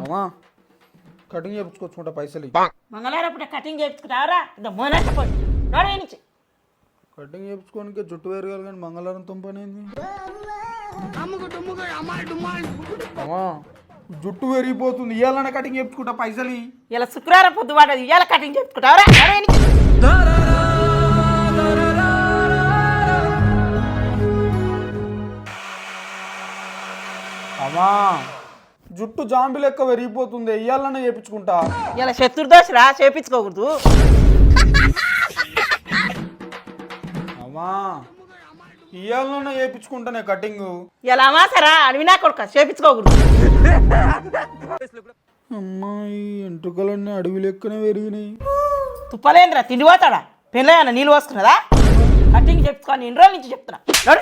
అమ్మా కటింగ్ చేయించుకొచ్చుకుంటా పైసలు. మంగళవారం పూట కటింగ్ చేయించుకుంటావరా ఇంత మోనట్టపోయి నడు నుంచి కటింగ్ చేయించుకోనికి జుట్టు వేరు కాదు కానీ మంగళవారం తుంపనేంది? అమ్మా జుట్టు పెరిగిపోతుంది ఇవాళ కటింగ్ చేయించుకుంటా పైసలు. ఇలా శుక్రవారం పొద్దు వాడదు ఇవాళ కటింగ్ చేయించుకుంటావరా? అమ్మా. జుట్టు జాంబి లెక్క పెరిగిపోతుంది ఇయ్యాలనే చేయించుకుంటా ఇలా చతుర్దశి రా చేపించుకోకూడదు. అమ్మా ఇయ్యాలనే చేయించుకుంటానే కటింగ్. ఇలా అమాసరా అడివినా కొడుక చేపించుకోకూడదు. అమ్మాయి ఎంట్రుకలన్నీ అడవి లెక్కనే పెరిగినాయి తుప్పలేంద్రా తిండి పోతాడా? నీళ్ళు పోసుకున్నదా? కటింగ్ చెప్పుకొని ఇన్ని రోజుల నుంచి చెప్తున్నా.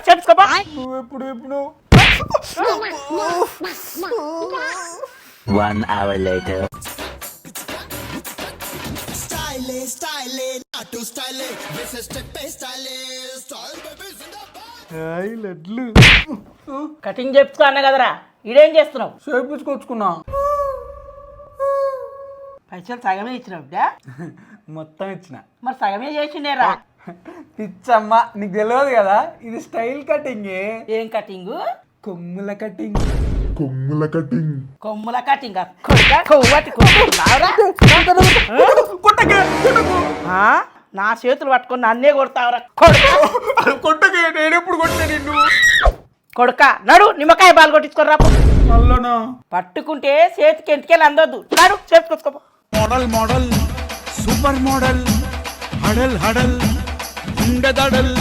చెప్పుకోపా నువ్వు ఎప్పుడు ఎప్పుడు One hour later. హాయ్ లడ్లు. కటింగ్ చెప్పుకో అన్న కదరా? ఈడేం చేస్తున్నావు? చేయించుకొచ్చుకున్నా పైసలు సగమే ఇచ్చినావు బిడ్డా? మొత్తం ఇచ్చిన. మరి సగమే చేసిండేరా? పిచ్చమ్మ నీకు తెలియదు కదా ఇది స్టైల్ కటింగే. ఏం కటింగ్? కొమ్ముల కటింగ్. కొమ్ముల కటింగ్. కొవ్వటి కొట్టుకున్నావురా? ఆ? నా చేతులు పట్టుకొని నన్నే కొడతావురా? కొడుక? కొట్టకే నేను ఎప్పుడు కొట్టా నిన్ను? కొడుక నడు నిమ్మకాయ బాలు రాపు మళ్ళనా పట్టుకుంటే చేతికి ఎంటికెళ్ళి అందొద్దు నడు చేతికొచ్చుకోపో మోడల్ మోడల్ సూపర్ మోడల్ హడల్ హడల్ గుండె దడల్.